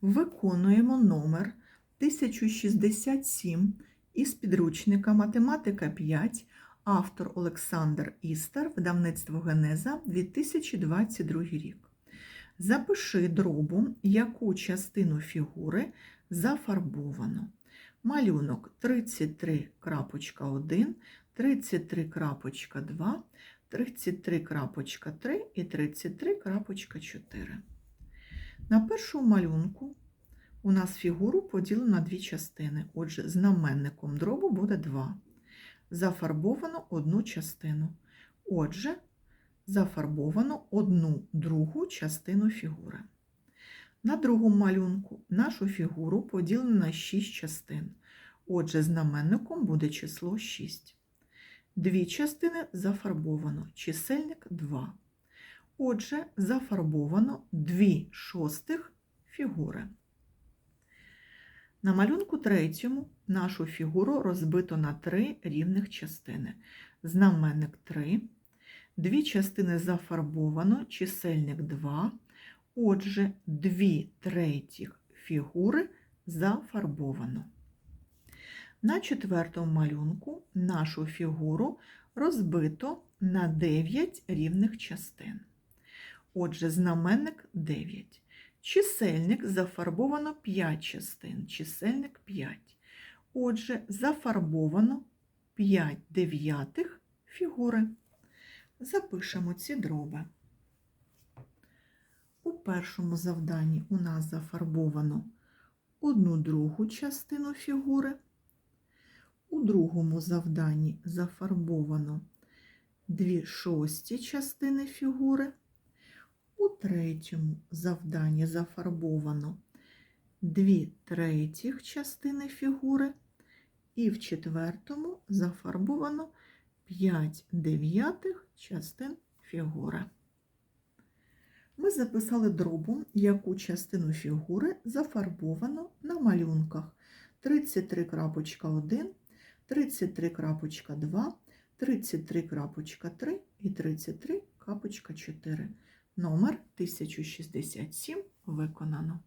Виконуємо номер 1067 із підручника Математика 5, автор Олександр Істер, видавництво Генеза 2022 рік. Запиши дробу, яку частину фігури зафарбовано. Малюнок 33.1, 33.2, 33.3 і 33.4. На першому малюнку у нас фігуру поділено на дві частини. Отже, знаменником дробу буде 2. Зафарбовано одну частину. Отже, зафарбовано одну другу частину фігури. На другому малюнку нашу фігуру поділено на 6 частин. Отже, знаменником буде число 6. Дві частини зафарбовано, чисельник 2. Отже, зафарбовано 2 шостих фігури. На малюнку третьому нашу фігуру розбито на три рівних частини. Знаменник 3, дві частини зафарбовано, чисельник 2. Отже, 2 третіх фігури зафарбовано. На четвертому малюнку нашу фігуру розбито на 9 рівних частин. Отже, знаменник 9. Чисельник зафарбовано 5 частин, чисельник 5. Отже, зафарбовано 5 дев'ятих фігури. Запишемо ці дроби. У першому завданні у нас зафарбовано одну другу частину фігури. У другому завданні зафарбовано дві шості частини фігури. У третьому завданні зафарбовано дві третіх частини фігури. І в четвертому зафарбовано 5 дев'ятих частин фігури. Ми записали дробу, яку частину фігури зафарбовано на малюнках 33.1, 33.2, 33.3 і 33.4. Номер 1067 виконано.